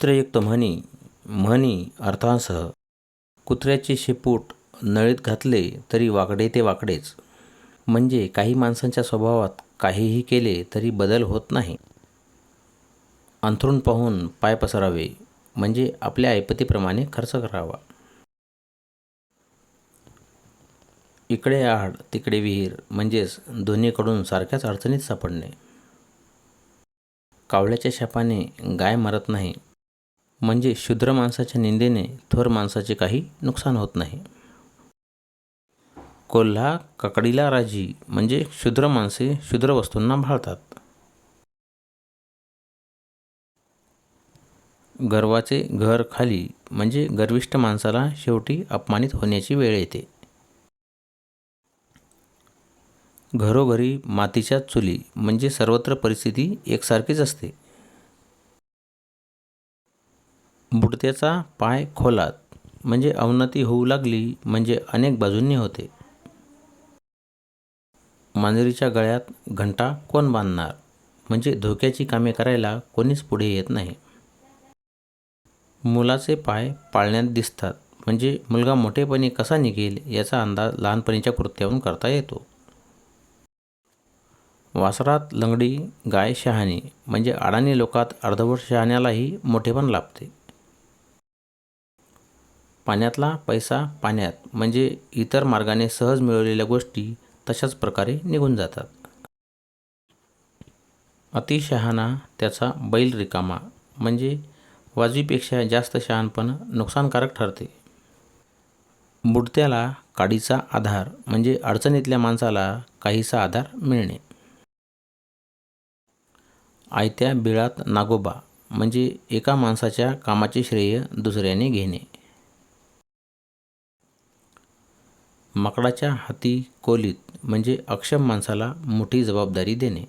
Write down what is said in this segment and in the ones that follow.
चित्रयुक्त म्हणी म्हणी अर्थांसह कुत्र्याचे शेपूट नळीत घातले तरी वाकडे ते वाकडेच. म्हणजे काही माणसांच्या स्वभावात काहीही केले तरी बदल होत नाही. अंथरूण पाहून पाय पसरावे म्हणजे आपल्या ऐपतीप्रमाणे खर्च करावा. इकडे आड तिकडे विहीर म्हणजेच दोन्हीकडून सारख्याच अडचणीत सापडणे. कावळ्याच्या शापाने गाय मरत नाही म्हणजे शूद्र माणसाच्या निंदेने थोर माणसाचे काही नुकसान होत नाही. कोल्हा ककडीला राजी म्हणजे शूद्र माणसे शूद्र वस्तूंना भाळतात. गर्वाचे घर खाली म्हणजे गर्विष्ठ माणसाला शेवटी अपमानित होण्याची वेळ येते. घरोघरी मातीच्या चुली म्हणजे सर्वत्र परिस्थिती एकसारखीच असते. बुडत्याचा पाय खोलात. म्हणजे अवनती होऊ लागली म्हणजे अनेक बाजूंनी होते. मांजरीच्या गळ्यात घंटा कोण बांधणार? म्हणजे धोक्याची कामे करायला कोणीच पुढे येत नाही. मुलाचे पाय पाळण्यात दिसतात. म्हणजे मुलगा मोठेपणी कसा निघेल याचा अंदाज लहानपणीच्या कृत्यावरून करता येतो. वासरात लंगडी गाय शहाणी म्हणजे अडाणी लोकात अर्धवट शहाण्यालाही मोठेपण लाभते. पाण्यातला पैसा पाण्यात म्हणजे इतर मार्गाने सहज मिळवलेल्या गोष्टी तशाच प्रकारे निघून जातात. अतिशहाणा त्याचा बैल रिकामा म्हणजे वाजवीपेक्षा जास्त शहाणपण नुकसानकारक ठरते. बुडत्याला काडीचा आधार म्हणजे अडचणीतल्या माणसाला काहीसा आधार मिळणे. आयत्या बिळात नागोबा म्हणजे एका माणसाच्या कामाचे श्रेय दुसऱ्याने घेणे. माकडाच्या हाती कोलीत म्हणजे अक्षम माणसाला मोठी जबाबदारी देणे.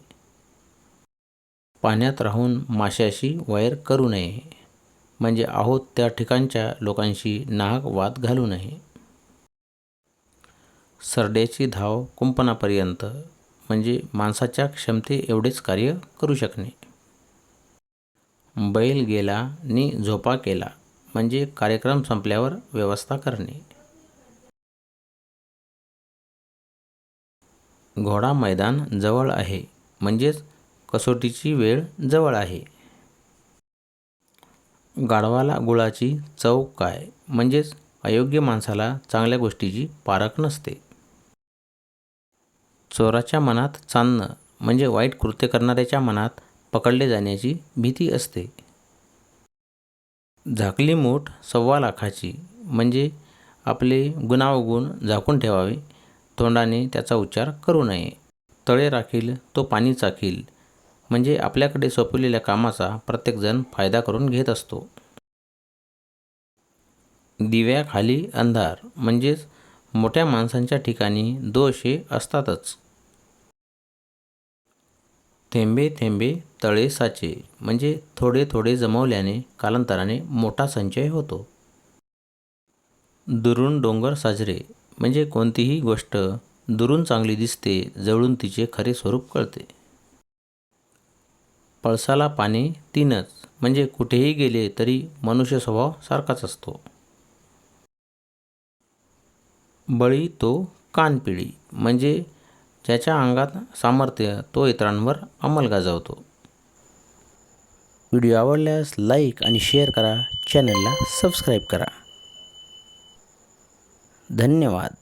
पाण्यात राहून माशाशी वायर करू नये. म्हणजे आहोत त्या ठिकाणच्या लोकांशी नाहक वाद घालू नये. सरड्याची धाव कुंपणापर्यंत म्हणजे माणसाच्या क्षमते एवढेच कार्य करू शकणे. बैल गेला नि झोपा केला म्हणजे कार्यक्रम संपल्यावर व्यवस्था करणे. घोडा मैदान जवळ आहे. म्हणजेच कसोटीची वेळ जवळ आहे. गाढवाला गुळाची चव काय? म्हणजेच अयोग्य माणसाला चांगल्या गोष्टीची पारख नसते. चोराच्या मनात चांदणं म्हणजे वाईट कृत्य करणाऱ्याच्या मनात पकडले जाण्याची भीती असते. झाकली मूठ सव्वा लाखाची म्हणजे आपले गुणावगुण झाकून ठेवावे तोंडाने त्याचा उच्चार करू नये. तळे राखील तो पाणी चाखील. म्हणजे आपल्याकडे सोपवलेल्या कामाचा प्रत्येकजण फायदा करून घेत असतो. दिव्याखाली अंधार म्हणजेच मोठ्या माणसांच्या ठिकाणी दोष हे असतातच. थेंबे थेंबे तळे साचे म्हणजे थोडे थोडे जमवल्याने कालांतराने मोठा संचय होतो. दुरून डोंगर साजरे म्हणजे कोणतीही गोष्ट दुरून चांगली दिसते जवळून तिचे खरे स्वरूप कळते. पळसाला पाने तीनच म्हणजे कुठेही गेले तरी मनुष्य स्वभाव सारखाच असतो. बळी तो कानपिळी म्हणजे ज्याच्या अंगात सामर्थ्य तो इतरांवर अंमल गाजवतो. व्हिडिओ आवडल्यास लाईक आणि शेअर करा चॅनलला सबस्क्राईब करा. धन्यवाद.